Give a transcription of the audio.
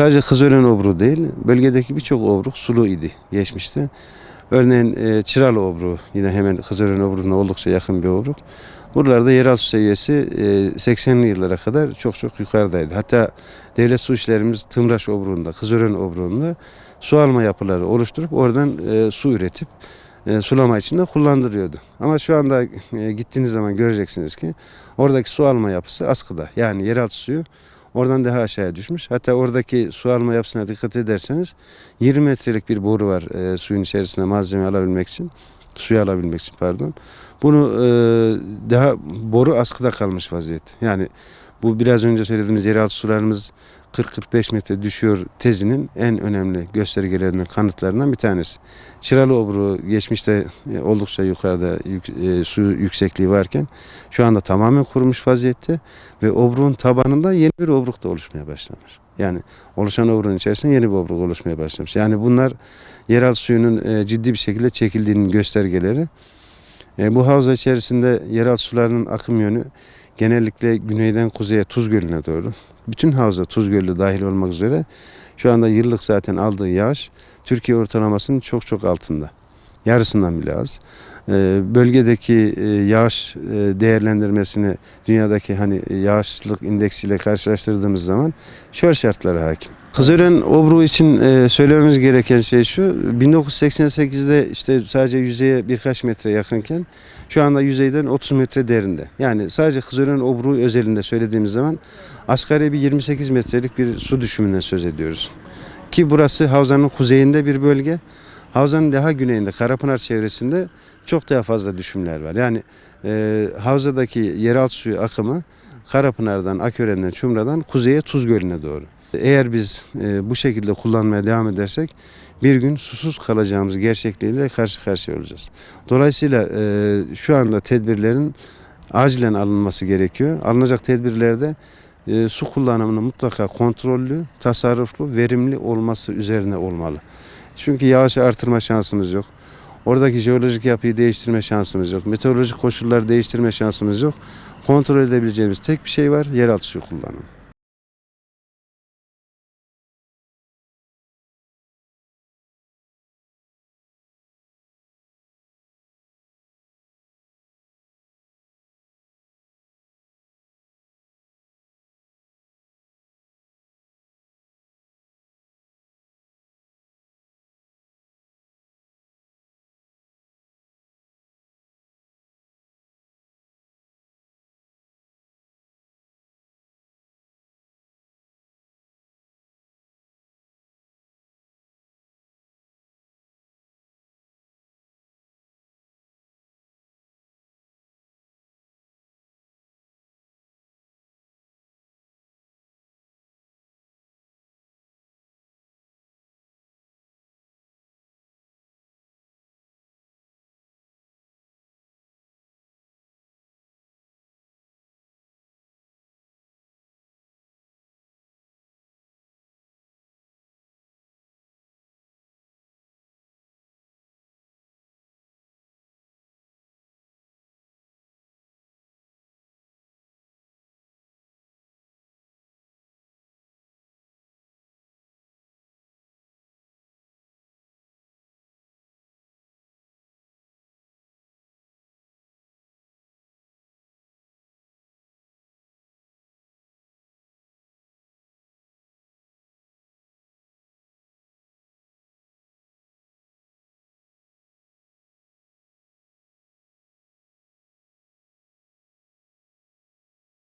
sadece Kızören obru değil, bölgedeki birçok obruk sulu idi geçmişte. Örneğin e, Çıralı obru yine hemen Kızören obruna oldukça yakın bir obruk. Buralarda yeraltı seviyesi e, 80'li yıllara kadar çok çok yukarıdaydı. Hatta devlet su işlerimiz Tımraş obruğunda, Kızören obruğunda su alma yapıları oluşturup oradan e, su üretip e, sulama için de kullandırıyordu. Ama şu anda e, gittiğiniz zaman göreceksiniz ki oradaki su alma yapısı askıda. Yani yeraltı suyu oradan daha aşağıya düşmüş. Hatta oradaki su alma yapısına dikkat ederseniz 20 metrelik bir boru var e, suyun içerisine malzeme alabilmek için. Suyu alabilmek için pardon. Bunu e, daha boru askıda kalmış vaziyette. Yani bu biraz önce söylediğimiz yeraltı sularımız 40-45 metre düşüyor tezinin en önemli göstergelerinden, kanıtlarından bir tanesi. Çıralı obru geçmişte e, oldukça yukarıda yük- e, su yüksekliği varken şu anda tamamen kurumuş vaziyette ve obruğun tabanında yeni bir obruk da oluşmaya başlamış. Yani oluşan obruğun içerisinde yeni bir obruk oluşmaya başlamış. Yani bunlar yeraltı suyunun e, ciddi bir şekilde çekildiğinin göstergeleri. E, bu havza içerisinde yeraltı sularının akım yönü genellikle güneyden kuzeye Tuz Gölü'ne doğru. Bütün havza Tuz Gölü dahil olmak üzere şu anda yıllık zaten aldığı yağış Türkiye ortalamasının çok çok altında. Yarısından bile az. E, bölgedeki e, yağış e, değerlendirmesini dünyadaki hani yağışlık indeksiyle karşılaştırdığımız zaman şöyle şartlara hakim. Kızören obru için e, söylememiz gereken şey şu. 1988'de işte sadece yüzeye birkaç metre yakınken şu anda yüzeyden 30 metre derinde. Yani sadece Kızören obru özelinde söylediğimiz zaman asgari bir 28 metrelik bir su düşümünden söz ediyoruz. Ki burası havzanın kuzeyinde bir bölge. Havzanın daha güneyinde Karapınar çevresinde çok daha fazla düşümler var. Yani e, havzadaki yeraltı suyu akımı Karapınar'dan, Akören'den, Çumra'dan kuzeye Tuz Gölü'ne doğru. Eğer biz e, bu şekilde kullanmaya devam edersek bir gün susuz kalacağımız gerçekliğiyle karşı karşıya olacağız. Dolayısıyla e, şu anda tedbirlerin acilen alınması gerekiyor. Alınacak tedbirlerde e, su kullanımının mutlaka kontrollü, tasarruflu, verimli olması üzerine olmalı. Çünkü yağışı artırma şansımız yok. Oradaki jeolojik yapıyı değiştirme şansımız yok. Meteorolojik koşulları değiştirme şansımız yok. Kontrol edebileceğimiz tek bir şey var, yeraltı suyu kullanımı.